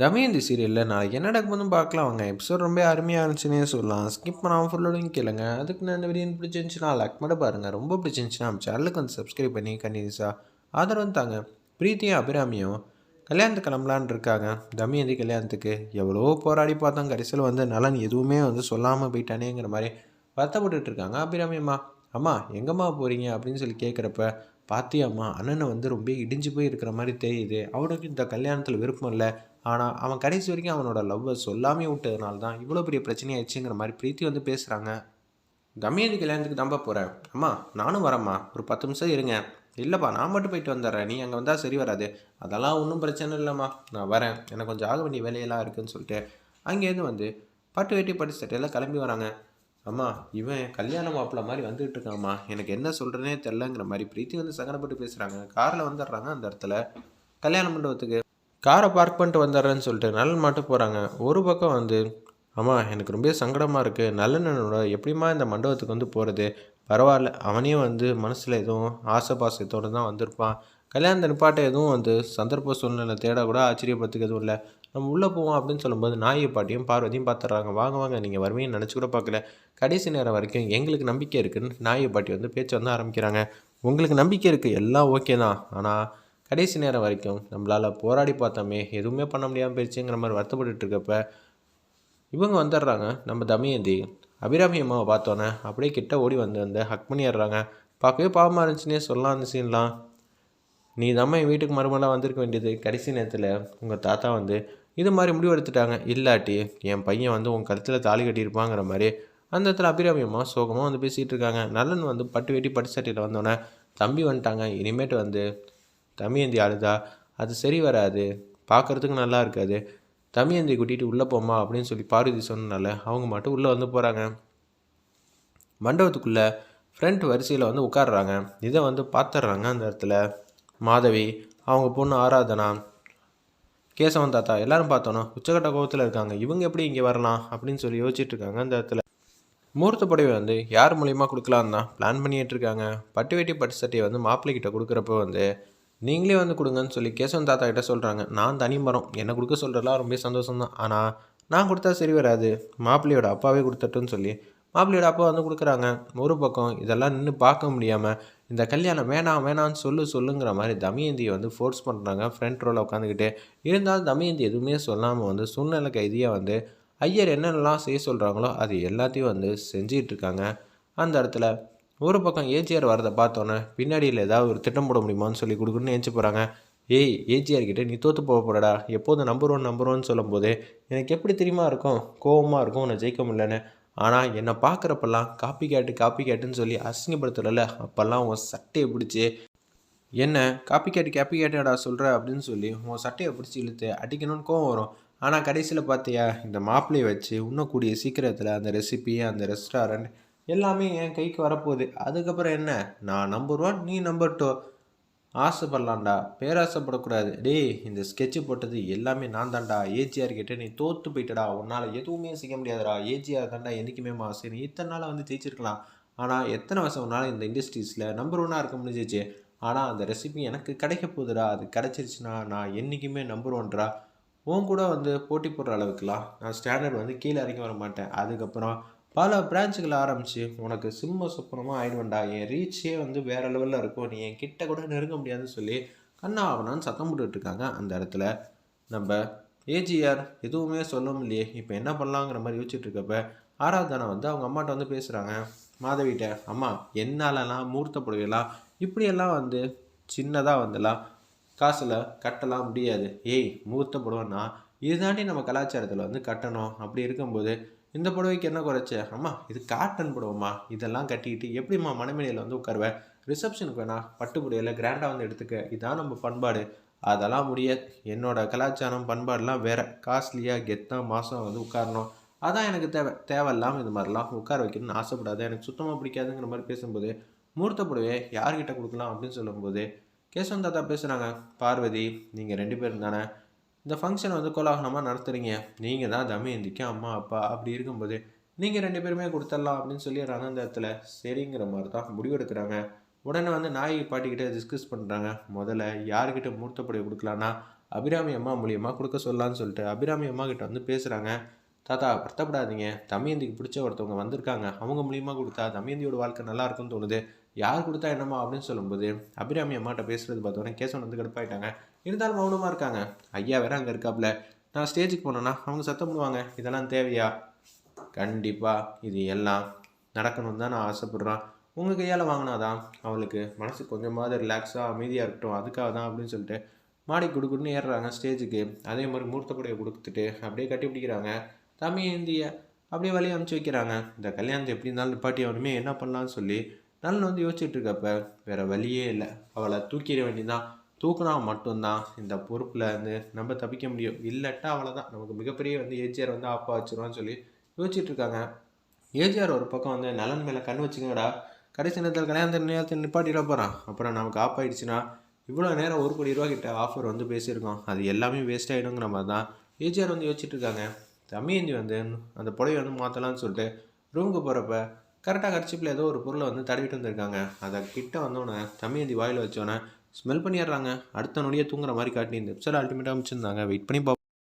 தமயந்தி சீரியலில் நாளைக்கு என்ன நடக்கும்போதும் பார்க்கலாம். அவங்க எபிசோட் ரொம்ப அருமையாக இருந்துச்சுன்னே சொல்லலாம். ஸ்கிப் பண்ணாமல் ஃபுல்லோடையும் கேளுங்க. அதுக்கு நான் இந்த வீடியோ பிடிச்சிருந்துச்சுன்னா லைக் மட்டும் பாருங்கள் ரொம்ப பிடிச்சிருந்துச்சுன்னா நம்ம சேனலுக்கு வந்து சப்ஸ்கிரைப் பண்ணி கண்டினியூஸாக ஆதரவு தாங்க. பிரீத்தியும் அபிராமியும் கல்யாணத்துக்கு கிளம்பலான்னு இருக்காங்க. தமயந்தி கல்யாணத்துக்கு எவ்வளோ போராடி பார்த்தோம். கடைசியில் வந்து நலன் எதுவுமே வந்து சொல்லாமல் போயிட்டானேங்கிற மாதிரி வருத்தப்பட்டுட்டு இருக்காங்க. அபிராமி அம்மா அம்மா எங்கம்மா போகிறீங்க அப்படின்னு சொல்லி கேட்குறப்ப பாத்தியாம்மா அண்ணனை வந்து ரொம்ப இடிஞ்சு போய் இருக்கிற மாதிரி தெரியுது. அவனுக்கு இந்த கல்யாணத்தில் விருப்பம் இல்லை. ஆனால் அவன் கடைசி வரைக்கும் அவனோட லவ்வை சொல்லாமே விட்டதுனால தான் இவ்வளோ பெரிய பிரச்சனையாயிடுச்சுங்கிற மாதிரி பிரீத்தி வந்து பேசுகிறாங்க கம்மியது கல்யாணத்துக்கு தான்ப்பா போகிறேன் அம்மா நானும் வரேம்மா. ஒரு பத்து நிமிஷம் இருங்க. இல்லைப்பா நான் மட்டும் போயிட்டு வந்துடுறேன். நீ அங்கே வந்தால் சரி வராது. அதெல்லாம் ஒன்றும் பிரச்சனை இல்லைம்மா. நான் வரேன். எனக்கு கொஞ்சம் ஆக வேண்டிய வேலையெல்லாம் இருக்குதுன்னு சொல்லிட்டு அங்கேருந்து வந்து பட்டு வேட்டி பட்டு சட்டையெல்லாம் கிளம்பி வராங்க. அம்மா இவன் கல்யாண மாப்பிள்ள மாதிரி வந்துகிட்டு இருக்காம்மா எனக்கு என்ன சொல்கிறேனே தெரிலங்கிற மாதிரி பிரீத்தி வந்து சங்கடப்பட்டு பேசுகிறாங்க காரில் வந்துடுறாங்க அந்த இடத்துல. கல்யாண மண்டபத்துக்கு காரை பார்க் பண்ணிட்டு வந்துடுறேன்னு சொல்லிட்டு நலன் மட்டும் போகிறாங்க ஒரு பக்கம் வந்து அம்மா எனக்கு ரொம்ப சங்கடமாக இருக்குது நல்லண்ணனோட எப்படிம்மா இந்த மண்டபத்துக்கு வந்து போகிறது பரவாயில்ல அவனையும் வந்து மனசில் எதுவும் ஆசை பாசத்தோடு தான் வந்திருப்பான். கல்யாணத்தை நிப்பாட்ட எதுவும் வந்து சந்தர்ப்ப சூழ்நிலை தேட கூட ஆச்சரியப்படுறதுக்கு எதுவும் இல்லை. நம்ம உள்ளே போவோம் அப்படின்னு சொல்லும்போது நாயை பாட்டியும் பார்வதியும் பார்த்துட்றாங்க. வாங்க வாங்க நீங்கள் வருவீங்கன்னு நினச்சி கூட பார்க்கல. கடைசி நேரம் வரைக்கும் எங்களுக்கு நம்பிக்கை இருக்குதுன்னு நாயை பாட்டி வந்து பேச்சு வந்து ஆரம்பிக்கிறாங்க. உங்களுக்கு நம்பிக்கை இருக்குது எல்லாம் ஓகே தான். ஆனால் கடைசி நேரம் வரைக்கும் நம்மளால் போராடி பார்த்தோமே எதுவுமே பண்ண முடியாமல் போயிடுச்சுங்கிற மாதிரி வருத்தப்பட்டுட்டு இருக்கப்ப இவங்க வந்துடுறாங்க. நம்ம தமயந்தி அபிராமி அம்மாவை பார்த்தோன்னே அப்படியே கிட்ட ஓடி வந்து வந்து ஹக் பண்ணிடுறாங்க. பார்க்கவே பாவமாக இருந்துச்சுன்னே சொல்லலாம் அந்த சீன்லாம் நீ தாம்மா என் வீட்டுக்கு மறுமலாக வந்திருக்க வேண்டியது. கடைசி நேரத்தில் உங்கள் தாத்தா வந்து இது மாதிரி முடிவு எடுத்துட்டாங்க. இல்லாட்டி என் பையன் வந்து உன் கழுத்தில் தாலி கட்டியிருப்பாங்கிற மாதிரி அந்த இடத்துல அபிராமியமாக சோகமாக வந்து பேசிகிட்டு இருக்காங்க. நல்லன் வந்து பட்டு வெட்டி பட்டு சட்டையில் வந்தோடனே தம்பி வந்துட்டாங்க. இனிமேட்டு வந்து தமியந்தி அழுதா அது சரி வராது. பார்க்குறதுக்கு நல்லா இருக்காது. தமியந்தி கூட்டிகிட்டு உள்ளே போமா அப்படின்னு சொல்லி பார்வதி சொன்னனால அவங்க மட்டும் உள்ளே வந்து போகிறாங்க மண்டபத்துக்குள்ளே ஃப்ரண்ட் வரிசையில் வந்து உட்காடுறாங்க இதை வந்து பார்த்துட்றாங்க அந்த இடத்துல. மாதவி அவங்க பொண்ணு ஆராதனா கேசவன் தாத்தா எல்லாரும் பார்த்தோன்னா உச்சக்கட்ட கோபத்தில் இருக்காங்க. இவங்க எப்படி இங்கே வரலாம் அப்படின்னு சொல்லி யோசிச்சுட்டு இருக்காங்க அந்த இடத்துல. முகூர்த்த புடவை வந்து யார் மூலியமாக கொடுக்கலான்னு தான் பிளான் பண்ணிட்டு இருக்காங்க. பட்டு வேட்டி பட்டு சட்டையை வந்து மாப்பிள்ளைகிட்ட கொடுக்குறப்ப வந்து நீங்களே வந்து கொடுங்கன்னு சொல்லி கேசவன் தாத்தா கிட்ட சொல்கிறாங்க நான் தனி மரம். என்னை கொடுக்க சொல்கிறதுலாம் ரொம்ப சந்தோஷம் தான் ஆனால் நான் கொடுத்தா சரி வராது. மாப்பிள்ளையோட அப்பாவே கொடுத்துட்டுன்னு சொல்லி மாப்பிள்ளையோட அப்பா வந்து கொடுக்குறாங்க. ஒரு பக்கம் இதெல்லாம் நின்று பார்க்க முடியாமல் இந்த கல்யாணம் வேணாம் வேணாம்னு சொல்லு சொல்லுங்கிற மாதிரி தமயந்தியை வந்து ஃபோர்ஸ் பண்ணுறாங்க ஃப்ரண்ட் ரோவில் உட்காந்துக்கிட்டு இருந்தாலும் தமயந்தி எதுவுமே சொல்லாமல் வந்து சூழ்நிலை கைதியாக வந்து ஐயர் என்னென்னலாம் செய்ய சொல்கிறாங்களோ அது எல்லாத்தையும் வந்து செஞ்சிகிட்டு இருக்காங்க. அந்த இடத்துல ஒரு பக்கம் ஏஜிஆர் வரதை பார்த்தோன்னே பின்னாடியில் ஏதாவது ஒரு திட்டம் போட முடியுமான்னு சொல்லி கொடுக்குன்னு நினச்சி போகிறாங்க ஏய் ஏஜிஆர் கிட்டே நீ தோற்று போக போறடா. எப்போதும் நம்பர் ஒன் நம்பர் ஒன் சொல்லும்போது எனக்கு எப்படி தெரியுமா இருக்கும்? கோவமாக இருக்கும். உன்னை ஜெயிக்க முடியலன்னு. ஆனால் என்னை பார்க்குறப்பெல்லாம் காப்பி கேட்டு காப்பி கேட்டுன்னு சொல்லி அசிங்கப்படுத்துறல அப்போல்லாம் உன் சட்டையை பிடிச்சி என்ன காப்பி கேட்டு காப்பி கேட்டடா சொல்கிற அப்படின்னு சொல்லி உன் சட்டையை பிடிச்சி இழுத்து அடிக்கணும்னு கோவம் வரும். ஆனால் கடைசியில் பார்த்தியா இந்த மாப்பிள்ளையை வச்சு இன்னும் கூடிய சீக்கிரத்தில் அந்த ரெசிபி அந்த ரெஸ்டாரண்ட் எல்லாமே என் கைக்கு வரப்போகுது. அதுக்கப்புறம் என்ன? நான் நம்பர் ஒன் நீ நம்பர் டூ ஆசைப்படலாம்டா. பேராசைப்படக்கூடாது. டேய் இந்த ஸ்கெட்சு போட்டது எல்லாமே நான் தான்டா ஏஜிஆர் கிட்டே நீ தோற்று போயிட்டடா. உன்னால் எதுவுமே செய்ய முடியாதுடா. ஏஜிஆர் தான்டா என்றைக்குமே மாசு. நீ இத்தனை நாளாக வந்து ஜெயிச்சிருக்கலாம். ஆனால் எத்தனை வருஷம் உன்னால் இந்த இண்டஸ்ட்ரீஸில் நம்பர் ஒன்னாக இருக்க முடிஞ்சிச்சு? ஆனால் அந்த ரெசிபி எனக்கு கிடைக்க போகுதுடா. அது கிடைச்சிருச்சுன்னா நான் என்றைக்குமே நம்பர் ஒன்றா உன் கூட வந்து போட்டி போடுற அளவுக்குலாம் நான் ஸ்டாண்டர்ட் வந்து கீழே இறங்கி வர மாட்டேன் அதுக்கப்புறம் பல பிரான்ச்சுகள் ஆரம்பித்து உனக்கு சிம்ம சுப்பனமாக ஆயிடுவேன்டா. என் ரீச்சே வந்து வேறு லெவலில் இருக்கும். நீ என் கிட்ட கூட நெருங்க முடியாதுன்னு சொல்லி கண்ணா அவனான்னு சத்தம் போட்டுட்டு இருக்காங்க அந்த இடத்துல. நம்ம ஏஜிஆர் எதுவுமே சொல்ல முடியே இப்போ என்ன பண்ணலாங்கிற மாதிரி யோசிச்சுட்டு இருக்கப்ப ஆராதனா வந்து அவங்க அம்மாட்ட வந்து பேசுகிறாங்க மாதவிட்ட அம்மா என்னாலலாம் மூர்த்த புடவையெல்லாம் இப்படியெல்லாம் வந்து சின்னதாக வந்துலாம் காசில் கட்டலாம் முடியாது. ஏய் மூர்த்த புடவைன்னா இதுதாண்டி நம்ம கலாச்சாரத்தில் வந்து கட்டணும். அப்படி இருக்கும்போது இந்த புடவைக்கு என்ன குறைச்ச? அம்மா இது காட்டன் புடவைம்மா. இதெல்லாம் கட்டிக்கிட்டு எப்படிம்மா மனைமணியில் வந்து உட்காருவேன் ரிசப்ஷனுக்கு வேணா பட்டு புடவையில் கிராண்டாக வந்து எடுத்துக்க. இதான் நம்ம பண்பாடு. அதெல்லாம் முடியாது என்னோட கலாச்சாரம் பண்பாடுலாம் வேற. காஸ்ட்லியாக கெத்தாக மாதம் வந்து உட்காரணும். அதான் எனக்கு தேவை. தேவையில்லாமல் இது மாதிரிலாம் உட்கார வைக்கணும்னு ஆசைப்படாது. எனக்கு சுத்தமாக பிடிக்காதுங்கிற மாதிரி பேசும்போது மூர்த்த புடவையை யார்கிட்ட கொடுக்கலாம் அப்படின்னு சொல்லும்போது கேசவன் தாத்தா பேசுகிறாங்க பார்வதி நீங்கள் ரெண்டு பேரும் தானே? இந்த ஃபங்க்ஷன் வந்து கோலாகலமாக நடத்துகிறீங்க நீங்கள் தான் தமயந்திக்கு அம்மா அப்பா அப்படி இருக்கும்போது நீங்கள் ரெண்டு பேருமே கொடுத்துடலாம் அப்படின்னு சொல்லிடுறாங்க அந்த இடத்துல சரிங்கிற மாதிரி தான் முடிவெடுக்கிறாங்க உடனே வந்து நாயை பாட்டிக்கிட்ட டிஸ்கஸ் பண்ணுறாங்க முதல்ல யார்கிட்ட மூர்த்தப்படி கொடுக்கலான்னா அபிராமி அம்மா மூலியமாக கொடுக்க சொல்லலான்னு சொல்லிட்டு அபிராமி அம்மா கிட்ட வந்து பேசுகிறாங்க தாத்தா வருத்தப்படாதீங்க. தமயந்திக்கு பிடிச்ச ஒருத்தவங்க வந்திருக்காங்க. அவங்க மூலியமாக கொடுத்தா தமயந்தியோட வாழ்க்கை நல்லா இருக்கும்னு தோணுது. யார் கொடுத்தா என்னம்மா அப்படின்னு சொல்லும்போது அபிராமி அம்மாட்ட பேசுறது பார்த்தோன்னே கேசவன் வந்து கடுப்பாயிட்டாங்க. இருந்தாலும் மௌனமாக இருக்காங்க. ஐயா வேற அங்கே இருக்காப்புல நான் ஸ்டேஜுக்கு போனேன்னா அவங்க சத்தம் பண்ணுவாங்க இதெல்லாம் தேவையா? கண்டிப்பாக இது எல்லாம் நடக்கணும்னு தான் நான் ஆசைப்பட்றேன். உங்கள் கையால் வாங்கினாதான் அவளுக்கு மனசு கொஞ்சமாவது ரிலாக்ஸாக அமைதியாக இருக்கட்டும். அதுக்காக தான் அப்படின்னு சொல்லிட்டு மாடி கொடுக்குன்னு ஏறுறாங்க ஸ்டேஜுக்கு. அதே மாதிரி மூர்த்தப்படையை கொடுத்துட்டு அப்படியே கட்டி பிடிக்கிறாங்க. தமிழ் அப்படியே வழி அமுச்சு வைக்கிறாங்க. இந்த கல்யாணத்தை எப்படி இருந்தாலும் நிப்பாட்டி அவனுமே என்ன பண்ணலான்னு சொல்லி நலன் வந்து யோசிச்சுட்டு இருக்கப்ப வேற வழியே இல்லை. அவளை தூக்கிட வேண்டியதான் தூக்குனா மட்டும்தான் இந்த பொறுப்பில் வந்து நம்ம தப்பிக்க முடியும். இல்லட்டா அவ்வளோதான் நமக்கு மிகப்பெரிய வந்து ஏஜிஆர் வந்து ஆப்பா வச்சிருவான்னு சொல்லி யோசிச்சுட்டு இருக்காங்க. ஏஜிஆர் ஒரு பக்கம் வந்து நலன் மேலே கண் வச்சுங்கடா கடைசி நேரத்தில் கல்யாணத்தை நேரத்தில் நிப்பாட்டிட போகிறான் அப்புறம் நமக்கு ஆப் ஆயிடுச்சுன்னா இவ்வளோ நேரம் ஒரு கோடி ரூபா கிட்ட ஆஃபர் வந்து பேசியிருக்கோம். அது எல்லாமே வேஸ்ட் ஆகிடுங்கிற மாதிரி தான் ஏஜிஆர் வந்து யோசிச்சுட்டு இருக்காங்க. தம்பியந்தி வந்து அந்த புடவை வந்து மாற்றலான்னு சொல்லிட்டு ரூமுக்கு போகிறப்ப கரெக்டாக கரிச்சிப்பில் ஏதோ ஒரு பொருளை வந்து தடவிட்டு வந்திருக்காங்க. அதை கிட்ட வந்தோடனே தம்பியந்தி வாயில் வச்சோன்னே ஸ்மெல் பண்ணிடுறாங்க. அடுத்த நொடியே தூங்குற மாதிரி காட்டி இந்த எபிசோட் அல்டிமேட்டாக அமைச்சிருந்தாங்க. வெயிட் பண்ணி பார்ப்போம்